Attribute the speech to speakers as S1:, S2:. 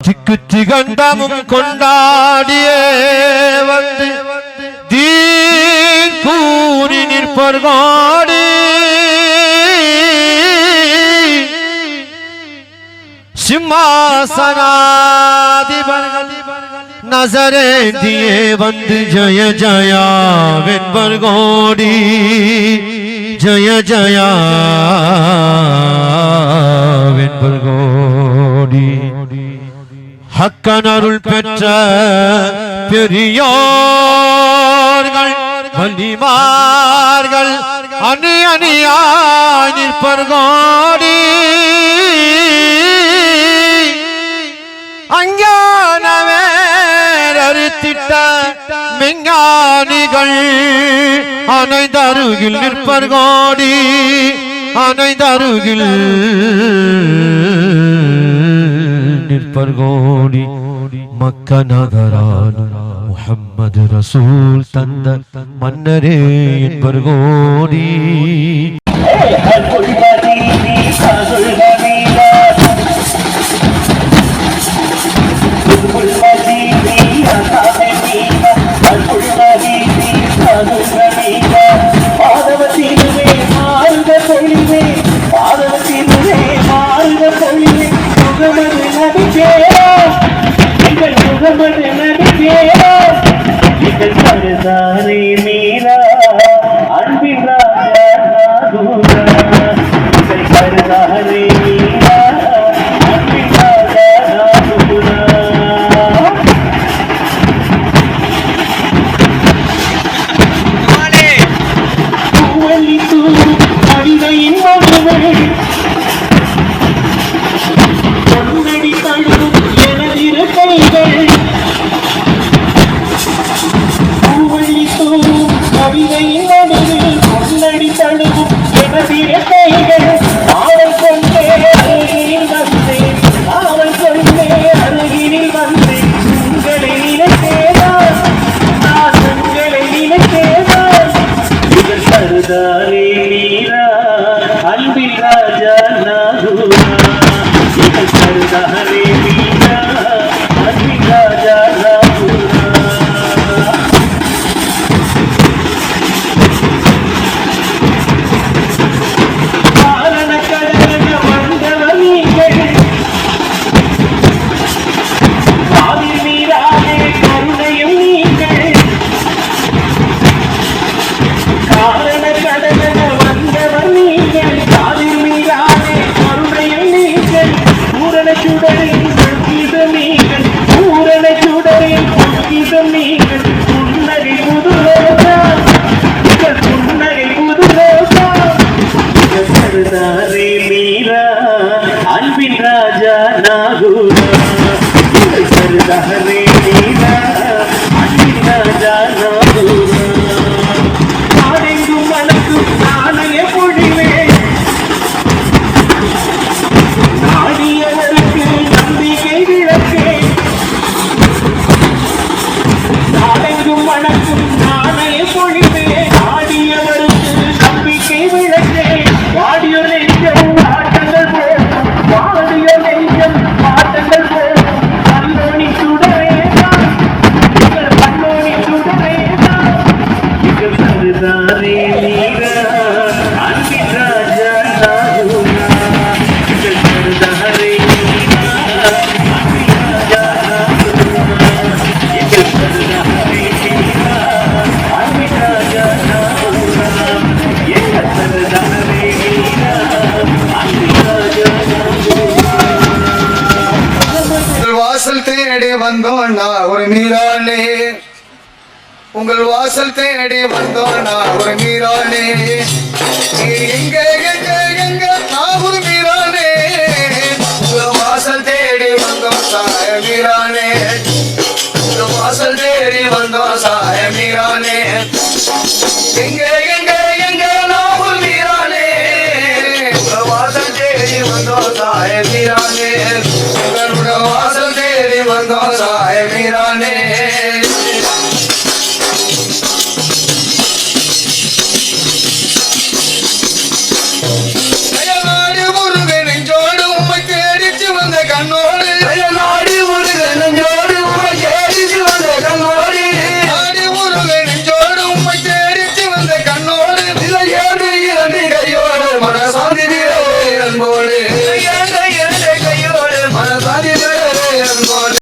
S1: ചിക്കുറ്റികണ്ടമും കൊണ്ടാടിയേ വന്ന് ദീകൂനി നിൽപ്പർകാടി സിംഹാസനാധിപൻ നസരേന്തിയെ വന്ന് ജയ ജയ വെൻപർകോടി ജയ ജയ വെൻപർകോടി ஹக்கனருள் பெற்ற பெரியோர்கள் வலிமார்கள் அணி அணியாய் நிற்பர்கோடி அஞ்ஞானவேரறுத்திட்ட விஞ்ஞானிகள் அனைந்தருகில் நிற்பர்கோடி அனைந்தருகில் പേർ മക്ക നഗറാനു മുഹമ്മദ് റസൂൽ തന്ന മന്നരേ പേർ
S2: Yeah. ದಾರಿ ನೀರ ಅಲ್ಬಿರ ಜನ ಸರ್ದಾರಿ Thank you.
S3: நீராளே. உங்கள் வாசல் தேடி வந்தோம் ஒரு நீராளே. எங்க எங்க ஒரு நீராளே. உங்கள் வாசல் தேடி வந்தோம் சாய நீராளே. உங்கள் வாசல் தேடி வந்தோம் சாய நீராளே. எங்க যায় মিলনে